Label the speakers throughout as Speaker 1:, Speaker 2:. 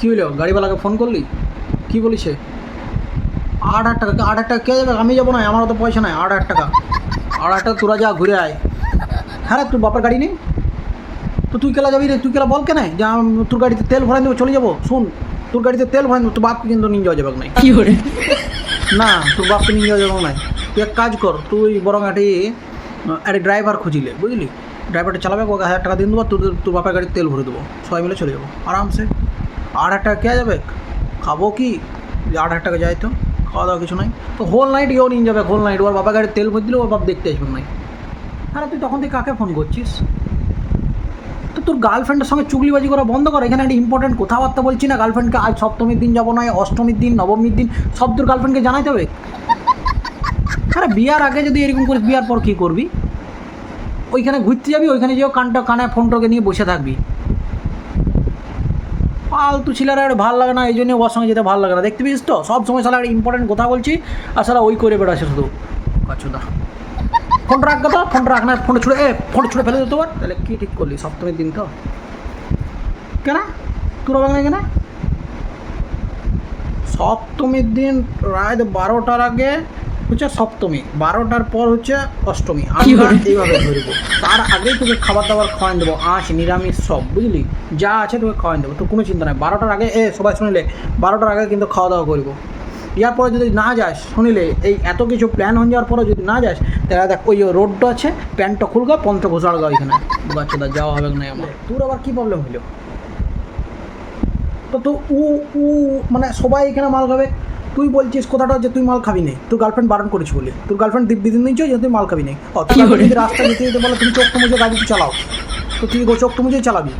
Speaker 1: কী হইল গাড়িওয়ালাকে ফোন করলি? কি বলিছে? আট হাজার টাকা আট হাজার টাকা কে যাবে আমি যাব না আমার তো পয়সা নাই আট হাজার টাকা। আট হাজার টাকা তোরা যা ঘুরে আয়। হ্যাঁ রে তোর বাপের গাড়ি নেই? তো তুই কেলা যাবি রে? তুই কেলা বল কেন? যে আম- তোর গাড়িতে তেল ভরাই দেবো চলে যাব? শুন তোর গাড়িতে তেল ভরাই দেবো তোর বাপকে কিন্তু নিয়ে যাওয়া যাবে নাই কী না তোর বাপকে নিয়ে যাওয়া যাবে নাই তুই এক কাজ কর তুই বরং একটি একটা ড্রাইভার খুঁজিলে বুঝলি? ড্রাইভারটা চালাবে ওকে হাজার টাকা দিন দেবো তোর তোর বাপের গাড়িতে তেল ভরে দেবো। সবাই মিলে চলে যাব আরামসে। আট হাজার টাকা কে যাবে? খাব কি? যে আট হাজার টাকা যায় তো, খাওয়া দাওয়া কিছু নাই। তো হোল নাইট ইও নিয়ে যাবে হোল নাইট ওর বাবা গাড়ির তেল ভর দিলে, ওর বাপ দেখতে আসবে নাই আরে, তুই তখন তুই কাকে ফোন করছিস? তো তোর গার্লফ্রেন্ডের সঙ্গে চুগলিবাজি করা বন্ধ কর। এখানে একটা ইম্পর্টেন্ট কথাবার্তা বলছি না গার্লফ্রেন্ডকে আজ সপ্তমীর দিন যাব নয়, অষ্টমীর দিন, নবমীর দিন, সব তোর গার্লফ্রেন্ডকে জানাইতে হবে? আরে, বিয়ার আগে যদি এরকম করিস, বিয়ার পর কী করবি? ওইখানে ঘুরতে যাবি, ওইখানে যেও কানটা কানে ফোনটাকে নিয়ে বসে থাকবি। ফালতু ছেলেরা আর ভালো লাগে না, এই জন্য ওর সঙ্গে যেতে ভালো লাগে না। দেখতে পেয়েছিস তো? সব সময় সালা একটা ইম্পর্টেন্ট কথা বলছি, আর সালা ওই করে বেড়াচ্ছে শুধু। কাছুদা ফোন রাখ তো ফোন রাখ না ফোন ছুড়ে, এ ফোন ছুড়ে ফেলে দিতে পার তাহলে কী ঠিক করলি, সপ্তমীর দিন তো? কেন? তোর না কেন সপ্তমীর দিন, রাত বারোটার আগে হচ্ছে সপ্তমী বারোটার পর হচ্ছে অষ্টমী। আমরা এইভাবে ধরবো। তার আগেই তোকে খাবার দাবার খাওয়ান দেবো আঁশ নিরামিষ সব বুঝলি? যা আছে তোকে খাওয়ান দেবো তোর কোনো চিন্তা নাই। বারোটার আগে এ সবাই শুনিলে বারোটার আগে কিন্তু খাওয়া দাওয়া করব। ইয়ার পরে যদি না যাস শুনিলে এই এত কিছু প্ল্যান হয়ে যাওয়ার পরে যদি না যাস তাহলে দেখ ওই রোডটা আছে প্যান্টটা খুলগা পন্থ ঘোষাড় গা ওইখানে। বাচ্চাটা যাওয়া হবে না আমার। তোর আবার কী প্রবলেম হইল? তো তো উ উ মানে সবাই এখানে মাল খাবে। তুই বলছিস কথাটা যে তুই মাল খাবি নেই তোর গার্লফ্রেন্ড বারণ করেছি বলে। তোর গার্লফ্রেন্ড দিব্যি দিন দিচ্ছ যে তুই মাল খাবি নেই ও, যদি রাস্তা যেতে যেতে বলে তুমি চোখ মুজে গাড়ি চালাও। তো তুই চোখ মুজেই চালাবি।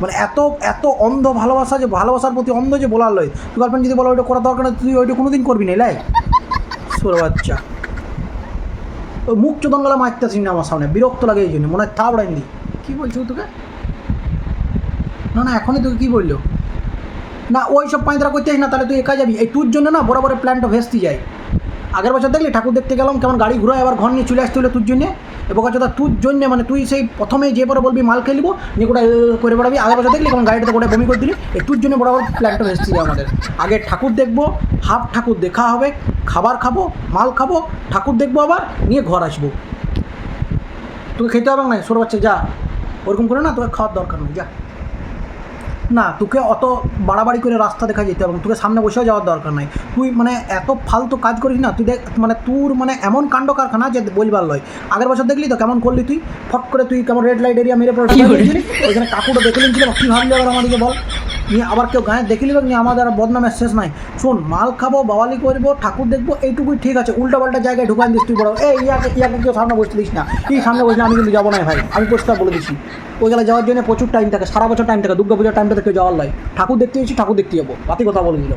Speaker 1: মানে এত এত অন্ধ ভালোবাসা যে ভালোবাসার প্রতি অন্ধ যে বলার লয়। তুই গার্লফ্রেন্ড যদি বলে ওইটা করার দরকার নেই তুই ওইটা কোনোদিন করবি না লাই। সোর বাচ্চা। ওই মুখ চোদন গলা মারতে আসিস না আমার সামনে। বিরক্ত লাগে এই জন্য মনে হয় থাবড়াই দি কী বলছো তোকে? না না এখনই তোকে কী বলল? না, ওই সব পাঁচরা করতে আসিস না, তাহলে তুই একা যাবি। এই ট্যুর জন্য না বড় বড় প্ল্যানটা ভেস্তি যায়। আগের বছর দেখলি ঠাকুর দেখতে গেলাম, কেমন গাড়ি ঘুরে আবার ঘর নিয়ে চলে আসতে হলো তোর জন্যে। এবার কথা তোর জন্যে মানে তুই সেই প্রথমেই যে পরে বলবি, মাল খেয়ে নিবো, নিয়ে গোটা করে বেড়াবি। আগের বছর দেখলি কেমন গাড়িটাতে গোটা বমি করে দিলি। এই তোর জন্য বড় বড় প্ল্যানটা ভেস্তি যায় আমাদের। আগে ঠাকুর দেখব, হাফ ঠাকুর দেখা হবে, খাবার খাব, মাল খাব, ঠাকুর দেখব আবার, নিয়ে ঘর আসব। তোকে খেতে হবে না? সর বাচ্চা, যা। ওরকম করে না, তোকে খাওয়ার দরকার নেই, যা। না তোকে অত বাড়াবাড়ি করে রাস্তা দেখা যেতে হবে তোকে সামনে বসেও যাওয়ার দরকার নাই। তুই মানে এত ফালতু কাজ করিস না তুই দেখ মানে তোর মানে এমন কাণ্ড কারখানা যে বলবার লয়। আগের বছর দেখলি তো কেমন করলি তুই? ফট করে তুই কেমন রেড লাইট এরিয়া মেরে পড়ে ওইখানে কাকুটা দেখে নিয়েছিলাম কী ভাবলি আবার আমাদেরকে বল? নিয়ে আবার কেউ গায়ে দেখে নিবে নিয়ে আমাদের আর বদনামের শেষ নাই। শোন, মাল খাব, বাওয়ালি করব, ঠাকুর দেখব, এইটুকুই ঠিক আছে উল্টা পাল্টা জায়গায় ঢুকান দিস তুই বড় এই, ইয়াকে ইয়াকে কেউ সামনে বসতে দিস না। কি সামনে বসলে আমি কিন্তু যাব না ভাই, আমি পরিষ্কার বলে দিচ্ছি। ওইগুলো যাওয়ার জন্য প্রচুর টাইম থাকে, সারা বছর টাইম থাকে, দুর্গা পূজার টাইমটা থেকে যাওয়ার লাই ঠাকুর দেখতে গেছি ঠাকুর দেখতে যাব বাতি কথা বলে দিল